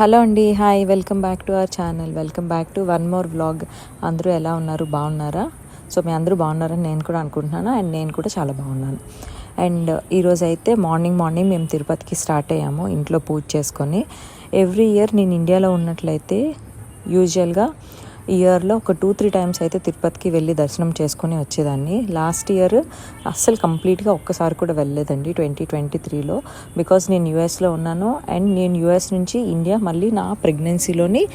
Hello అండి hi welcome back to our channel. Welcome back to one more vlog. అందరూ ఎలా ఉన్నారు? బాగున్నారా? సో మీ అందరూ బాగున్నారని నేను కూడా అనుకుంటున్నాను. అండ్ నేను కూడా చాలా బాగున్నాను. అండ్ ఈరోజు అయితే మార్నింగ్ మార్నింగ్ మేము తిరుపతికి స్టార్ట్ అయ్యాము ఇంట్లో పూజ చేసుకొని. ఎవ్రీ ఇయర్ నేను ఇండియాలో ఉన్నట్లయితే యూజువల్గా ఇయర్లో ఒక టూ త్రీ టైమ్స్ అయితే తిరుపతికి వెళ్ళి దర్శనం చేసుకొని వచ్చేదాన్ని. లాస్ట్ ఇయర్ అస్సలు కంప్లీట్గా ఒక్కసారి కూడా వెళ్ళలేదండి ట్వంటీ ట్వంటీ త్రీలో. బికాజ్ నేను యూఎస్లో ఉన్నాను అండ్ నేను యూఎస్ నుంచి ఇండియా మళ్ళీ నా ప్రెగ్నెన్సీలోని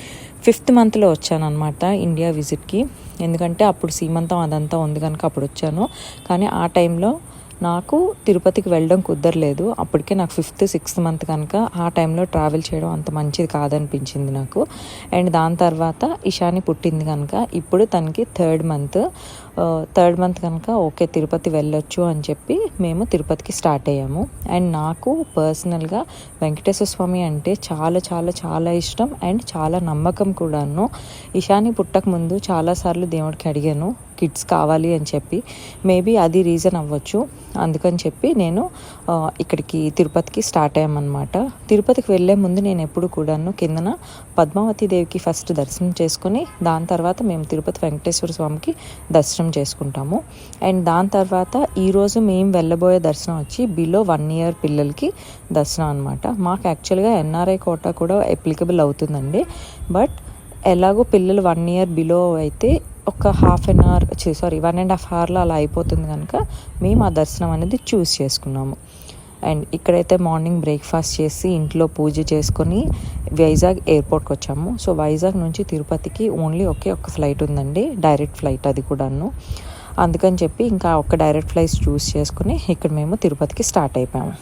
ఫిఫ్త్ మంత్లో వచ్చాను అనమాట ఇండియా విజిట్కి. ఎందుకంటే అప్పుడు సీమంతం అదంతా ఉంది కనుక అప్పుడు వచ్చాను. కానీ ఆ టైంలో నాకు తిరుపతికి వెళ్ళడం కుదరలేదు. అప్పటికే నాకు ఫిఫ్త్ సిక్స్త్ మంత్ కనుక ఆ టైంలో ట్రావెల్ చేయడం అంత మంచిది కాదనిపించింది నాకు. అండ్ దాని తర్వాత ఇషాని పుట్టింది కనుక ఇప్పుడు తనకి థర్డ్ మంత్. థర్డ్ మంత్ కనుక ఓకే తిరుపతి వెళ్ళొచ్చు అని చెప్పి మేము తిరుపతికి స్టార్ట్ అయ్యాము. అండ్ నాకు పర్సనల్గా వెంకటేశ్వర స్వామి అంటే చాలా చాలా చాలా ఇష్టం. అండ్ చాలా నమ్మకం కూడాను. ఇషాని పుట్టక ముందు చాలాసార్లు దేవుడికి అడిగాను. కిడ్స్ కావాలి అని చెప్పి. మేబీ అది రీజన్ అవ్వచ్చు. అందుకని చెప్పి నేను ఇక్కడికి తిరుపతికి స్టార్ట్ అయ్యామన్నమాట. తిరుపతికి వెళ్ళే ముందు నేను ఎప్పుడు కూడాను కిందన పద్మావతి దేవికి ఫస్ట్ దర్శనం చేసుకుని దాని తర్వాత మేము తిరుపతి వెంకటేశ్వర స్వామికి దర్శనం చేసుకుంటాము. అండ్ దాని తర్వాత ఈరోజు మేము వెళ్ళబోయే దర్శనం వచ్చి బిలో వన్ ఇయర్ పిల్లలకి దర్శనం అనమాట మాకు యాక్చువల్గా ఎన్ఆర్ఐ కోట కూడా అప్లికబుల్ అవుతుందండి. బట్ ఎలాగో పిల్లలు వన్ ఇయర్ బిలో అయితే ఒక half an hour sorry one and half అవర్లో అలా అయిపోతుంది కనుక మేము ఆ దర్శనం అనేది చూస్ చేసుకున్నాము. అండ్ ఇక్కడైతే మార్నింగ్ బ్రేక్ఫాస్ట్ చేసి ఇంట్లో పూజ చేసుకొని వైజాగ్ ఎయిర్పోర్ట్కి వచ్చాము. సో వైజాగ్ నుంచి తిరుపతికి ఓన్లీ ఒకే ఒక ఫ్లైట్ ఉందండి డైరెక్ట్ ఫ్లైట్ అది కూడాను. అందుకని చెప్పి ఇంకా ఒక డైరెక్ట్ ఫ్లైట్స్ చూస్ చేసుకుని ఇక్కడ మేము తిరుపతికి స్టార్ట్ అయిపోయాము.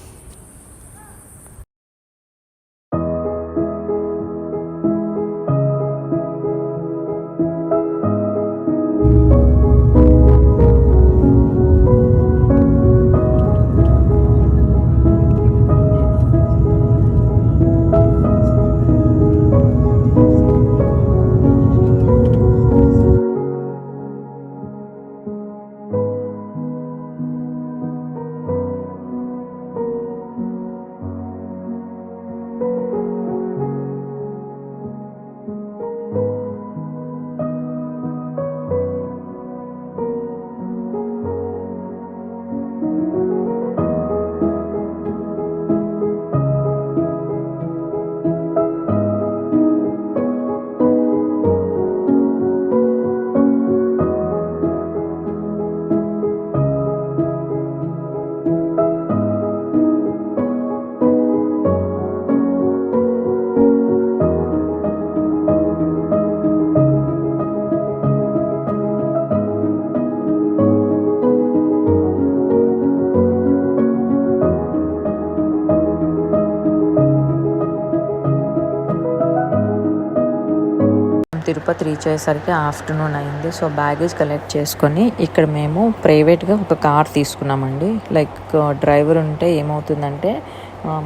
తిరుపతి రీచ్ అయ్యేసరికి ఆఫ్టర్నూన్ అయింది. సో బ్యాగేజ్ కలెక్ట్ చేసుకొని ఇక్కడ మేము ప్రైవేట్గా ఒక కార్ తీసుకున్నామండి. లైక్ డ్రైవర్ ఉంటే ఏమవుతుందంటే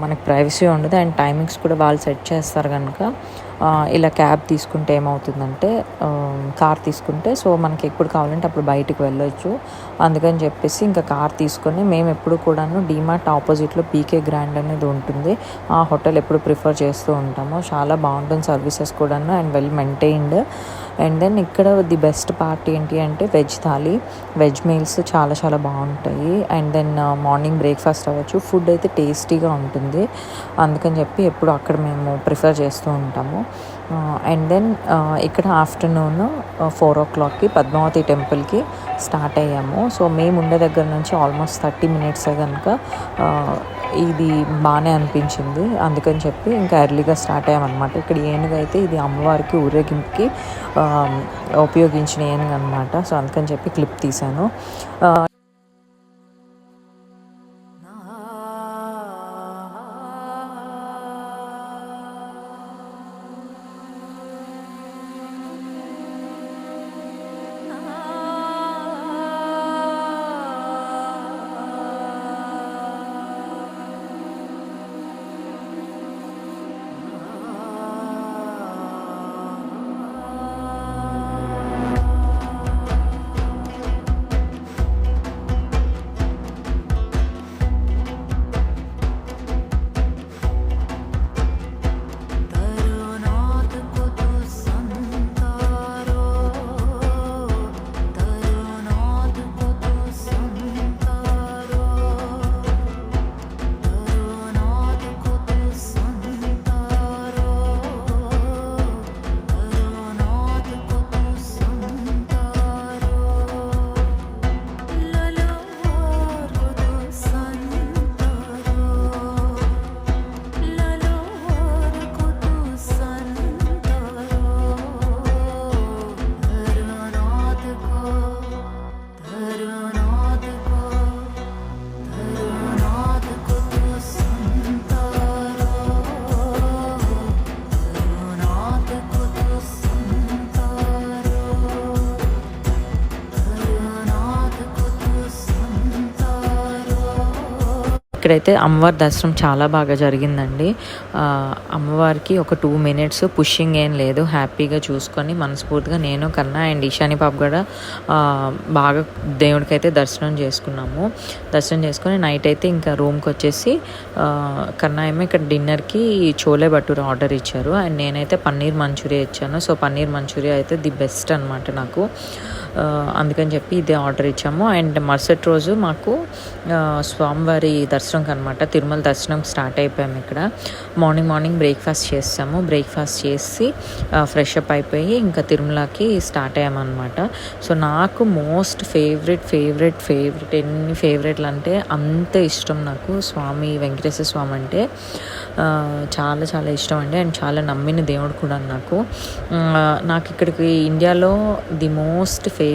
మనకు ప్రైవసీ ఉండదు అండ్ టైమింగ్స్ కూడా వాళ్ళు సెట్ చేస్తారు కనుక ఇలా క్యాబ్ తీసుకుంటే ఏమవుతుందంటే కార్ తీసుకుంటే సో మనకి ఎప్పుడు కావాలంటే అప్పుడు బయటికి వెళ్ళొచ్చు. అందుకని చెప్పేసి ఇంకా కార్ తీసుకొని మేము ఎప్పుడు కూడాను డీమార్ట్ ఆపోజిట్లో పీకే గ్రాండ్ అనేది ఉంటుంది. ఆ హోటల్ ఎప్పుడు ప్రిఫర్ చేస్తూ ఉంటాము. చాలా బాగుంటుంది సర్వీసెస్ కూడాను and well maintained. And then ఇక్కడ ది బెస్ట్ పార్ట్ ఏంటి అంటే వెజ్ థాలీ. వెజ్ మీల్స్ చాలా చాలా బాగుంటాయి. అండ్ దెన్ మార్నింగ్ బ్రేక్ఫాస్ట్ అవ్వచ్చు. ఫుడ్ అయితే టేస్టీగా ఉంటుంది. అందుకని చెప్పి ఎప్పుడు అక్కడ మేము ప్రిఫర్ చేస్తూ ఉంటాము. Uh, అండ్ దెన్ uh, ఇక్కడ ఆఫ్టర్నూన్ ఫోర్ ఓ క్లాక్కి పద్మావతి టెంపుల్కి స్టార్ట్ అయ్యాము. సో మేము ఉండే దగ్గర నుంచి ఆల్మోస్ట్ థర్టీ మినిట్స్ కనుక ఇది బాగానే అనిపించింది. అందుకని చెప్పి ఇంకా ఎర్లీగా స్టార్ట్ అయ్యామన్నమాట. ఇక్కడ ఏనుగు అయితే ఇది అమ్మవారికి ఊరేగింపుకి um, ఉపయోగించిన ఏనుగు అనమాట సో అందుకని చెప్పి క్లిప్ తీశాను. Uh, ఇక్కడైతే అమ్మవారి దర్శనం చాలా బాగా జరిగిందండి. అమ్మవారికి ఒక టూ మినిట్స్ పుషింగ్ ఏం లేదు. హ్యాపీగా చూసుకొని మనస్ఫూర్తిగా నేను కన్నా అండ్ ఈశాని పాప కూడా బాగా దేవుడికైతే దర్శనం చేసుకున్నాము. దర్శనం చేసుకొని నైట్ అయితే ఇంకా రూమ్కి వచ్చేసి కన్నా ఏమో ఇక్కడ డిన్నర్కి చోలే భటూరా ఆర్డర్ ఇచ్చారు. అండ్ నేనైతే పన్నీర్ మంచూరియా ఇచ్చాను. సో పన్నీర్ మంచూరియా అయితే ది బెస్ట్ అనమాట నాకు. అందుకని చెప్పి ఇదే ఆర్డర్ ఇచ్చాము. అండ్ మరుసటి రోజు మాకు స్వామివారి దర్శనంకి అనమాట తిరుమల దర్శనం స్టార్ట్ అయిపోయాము ఇక్కడ. మార్నింగ్ మార్నింగ్ బ్రేక్ఫాస్ట్ చేస్తాము. బ్రేక్ఫాస్ట్ చేసి ఫ్రెష్ అప్ అయిపోయి ఇంకా తిరుమలకి స్టార్ట్ అయ్యామన్నమాట. సో నాకు మోస్ట్ ఫేవరెట్ ఫేవరెట్ ఫేవరెట్ ఎన్ని ఫేవరెట్లు అంటే అంత ఇష్టం నాకు స్వామి వెంకటేశ్వర స్వామి అంటే. చాలా చాలా ఇష్టం అండి. అండ్ చాలా నమ్మిన దేవుడు కూడా నాకు. నాకు ఇక్కడికి ఇండియాలో ది మోస్ట్ ఫేవరెట్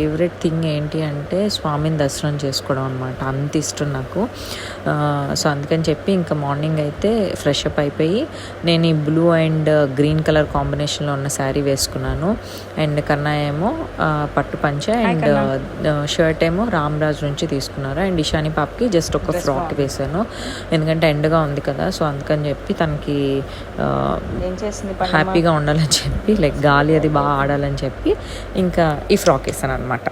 థింగ్ ఏంటి అంటే స్వామిని దర్శనం చేసుకోవడం అనమాట అంత ఇష్టం నాకు. సో అందుకని చెప్పి ఇంకా మార్నింగ్ అయితే ఫ్రెష్ అప్ అయిపోయి నేను ఈ బ్లూ అండ్ గ్రీన్ కలర్ కాంబినేషన్లో ఉన్న శారీ వేసుకున్నాను. అండ్ కన్నా ఏమో పట్టు పంచ అండ్ షర్ట్ ఏమో రామ్రాజ్ నుంచి తీసుకున్నారు. అండ్ ఇషాని పాపకి జస్ట్ ఒక ఫ్రాక్ వేసాను ఎందుకంటే ఎండగా ఉంది కదా సో అందుకని చెప్పి తనకి హ్యాపీగా ఉండాలని చెప్పి లైక్ గాలి అది బాగా ఆడాలని చెప్పి ఇంకా ఈ ఫ్రాక్ వేసాను అనమాట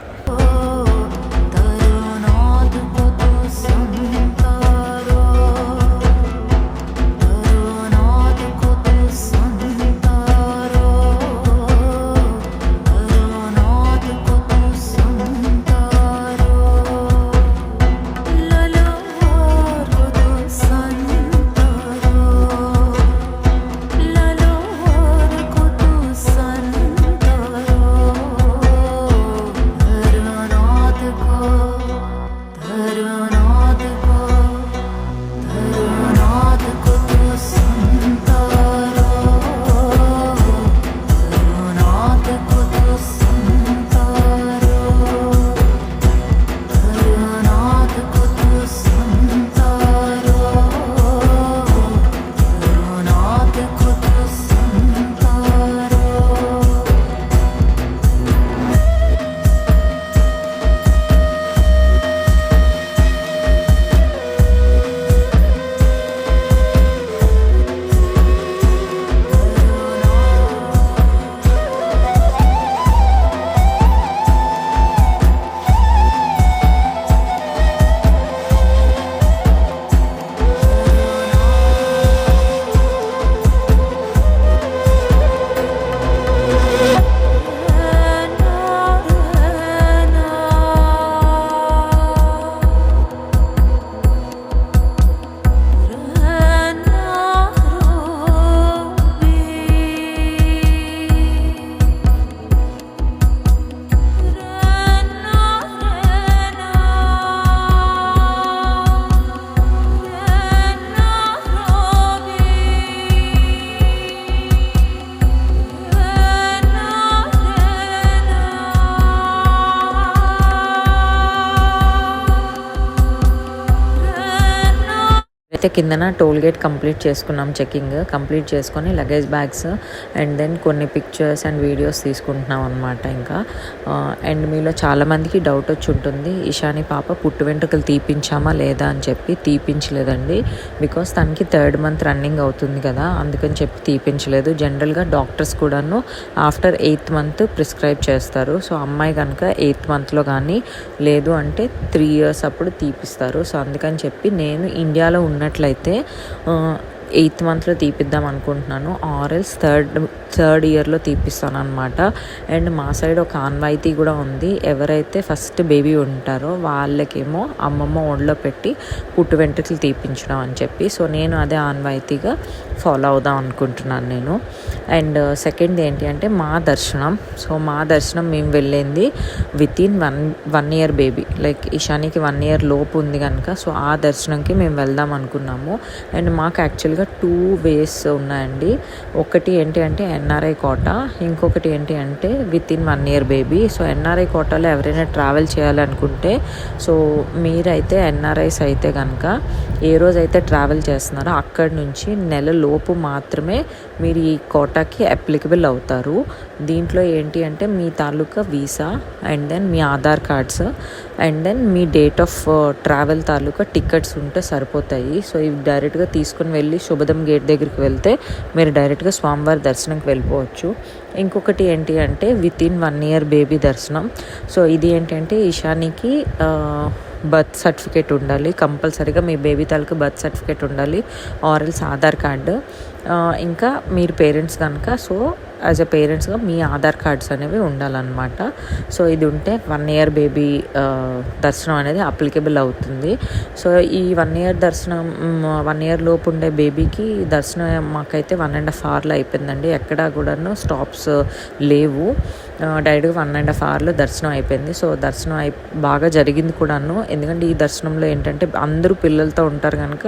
అయితే కిందన టోల్ గేట్ కంప్లీట్ చేసుకున్నాం చెకింగ్ కంప్లీట్ చేసుకొని లగేజ్ బ్యాగ్స్ అండ్ దెన్ కొన్ని పిక్చర్స్ అండ్ వీడియోస్ తీసుకుంటున్నాం అనమాట ఇంకా. అండ్ మీలో చాలామందికి డౌట్ వచ్చి ఉంటుంది ఇషాని పాప పుట్టు వెంట్రుకలు తీపించామా లేదా? అని చెప్పి తీపించలేదండి. బికాస్ తనకి థర్డ్ మంత్ రన్నింగ్ అవుతుంది కదా అందుకని చెప్పి తీపించలేదు. జనరల్గా డాక్టర్స్ కూడాను ఆఫ్టర్ ఎయిత్ మంత్ ప్రిస్క్రైబ్ చేస్తారు. సో అమ్మాయి కనుక ఎయిత్ మంత్లో కానీ లేదు అంటే త్రీ ఇయర్స్ అప్పుడు తీపిస్తారు. సో అందుకని చెప్పి నేను ఇండియాలో ఉన్న ఉన్నట్లయితే ఎయిత్ మంత్లో తీపిద్దాం అనుకుంటున్నాను. ఆర్ఎల్స్ థర్డ్ థర్డ్ ఇయర్లో తీపిస్తాను అనమాట అండ్ మా సైడ్ ఒక ఆన్వాయితీ కూడా ఉంది. ఎవరైతే ఫస్ట్ బేబీ ఉంటారో వాళ్ళకేమో అమ్మమ్మ ఒడిలో పెట్టి పుట్టు వెంట్రుకలు తీపించడం అని చెప్పి. సో నేను అదే ఆన్వాయితీగా ఫాలో అవుదాం అనుకుంటున్నాను నేను. అండ్ సెకండ్ ఏంటి అంటే మా దర్శనం. సో మా దర్శనం మేము వెళ్ళింది within one one year baby. Like ఇషానికి one year లోపు ఉంది కనుక. సో ఆ దర్శనంకి మేము వెళ్దాం అనుకున్నాము. అండ్ మాకు యాక్చువల్గా టూ వేస్ ఉన్నాయండి. ఒకటి ఏంటి అంటే ఎన్ఆర్ఐ కోట ఇంకొకటి ఏంటి అంటే within one year baby. So NRI కోటాలో ఎవరైనా ట్రావెల్ చేయాలనుకుంటే సో మీరైతే ఎన్ఆర్ఐస్ అయితే కనుక ఏ రోజైతే ట్రావెల్ చేస్తున్నారో అక్కడి నుంచి నెల లోపు మాత్రమే మీరు ఈ కోటాకి అప్లికబుల్ అవుతారు. దీంట్లో ఏంటి అంటే మీ తాలూకా వీసా అండ్ దెన్ మీ ఆధార్ కార్డ్స్ అండ్ దెన్ మీ డేట్ ఆఫ్ ట్రావెల్ తాలూకా టికెట్స్ ఉంటే సరిపోతాయి. సో ఇవి డైరెక్ట్గా తీసుకుని వెళ్ళి శుభదం గేట్ దగ్గరికి వెళ్తే మీరు డైరెక్ట్గా స్వామివారి దర్శనంకి వెళ్ళిపోవచ్చు. ఇంకొకటి ఏంటి అంటే with in one year baby దర్శనం. సో ఇది ఏంటంటే ఈశానికి బర్త్ సర్టిఫికేట్ ఉండాలి. కంపల్సరీగా మీ బేబీ తాలూకు బర్త్ సర్టిఫికేట్ ఉండాలి. Or else Aadhaar card. ఇంకా మీరు పేరెంట్స్ కనుక సో యాజ్ అ పేరెంట్స్గా మీ ఆధార్ కార్డ్స్ అనేవి ఉండాలన్నమాట. సో ఇది ఉంటే వన్ ఇయర్ బేబీ దర్శనం అనేది అప్లికేబుల్ అవుతుంది. సో ఈ వన్ ఇయర్ దర్శనం వన్ ఇయర్ లోపు ఉండే బేబీకి దర్శనం మాకైతే వన్ అండ్ హాఫ్ అవర్లో అయిపోయిందండి. ఎక్కడా కూడాను స్టాప్స్ లేవు. డైరెక్ట్గా వన్ అండ్ హాఫ్ అవర్లో దర్శనం అయిపోయింది. సో దర్శనం అయి బాగా జరిగింది కూడాను. ఎందుకంటే ఈ దర్శనంలో ఏంటంటే అందరూ పిల్లలతో ఉంటారు కనుక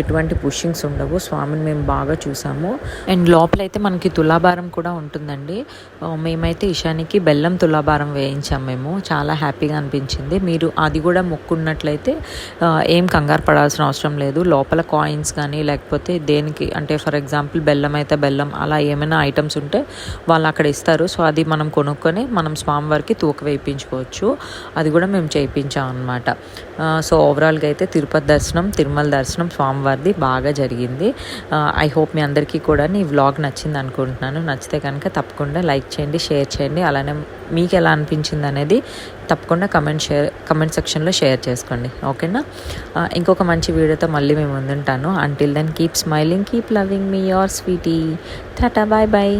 ఎటువంటి పుషింగ్స్ ఉండవు. స్వామిని మేము బాగా చూసాము. అండ్ లోపల అయితే మనకి తులాభారం కూడా ఉంటుందండి. మేమైతే ఇషానికి బెల్లం తులాభారం వేయించాం మేము. చాలా హ్యాపీగా అనిపించింది. మీరు అది కూడా మొక్కున్నట్లయితే ఏం కంగారు పడాల్సిన అవసరం లేదు. లోపల కాయిన్స్ కానీ లేకపోతే దేనికి అంటే ఫర్ ఎగ్జాంపుల్ బెల్లం అయితే బెల్లం అలా ఏమైనా ఐటమ్స్ ఉంటే వాళ్ళు అక్కడ ఇస్తారు. సో అది మనం కొనుక్కొని మనం స్వామివారికి తూక వేయించుకోవచ్చు. అది కూడా మేము చేయించాం అనమాట సో ఓవరాల్గా అయితే తిరుపతి దర్శనం తిరుమల దర్శనం స్వామివారిది బాగా జరిగింది. ఐ హోప్ మీ అందరికీ కూడా ఈ వ్లాగ్ నచ్చింది అనుకుంటున్నాను. నచ్చితే కనుక తప్పకుండా లైక్ చేయండి షేర్ చేయండి. అలానే మీకు ఎలా అనిపించింది అనేది తప్పకుండా కమెంట్ షేర్ కమెంట్ సెక్షన్లో షేర్ చేసుకోండి. ఓకేనా? ఇంకొక మంచి వీడియోతో మళ్ళీ మేము ముందుంటాను. Until then keep smiling keep loving me your sweetie tata bye bye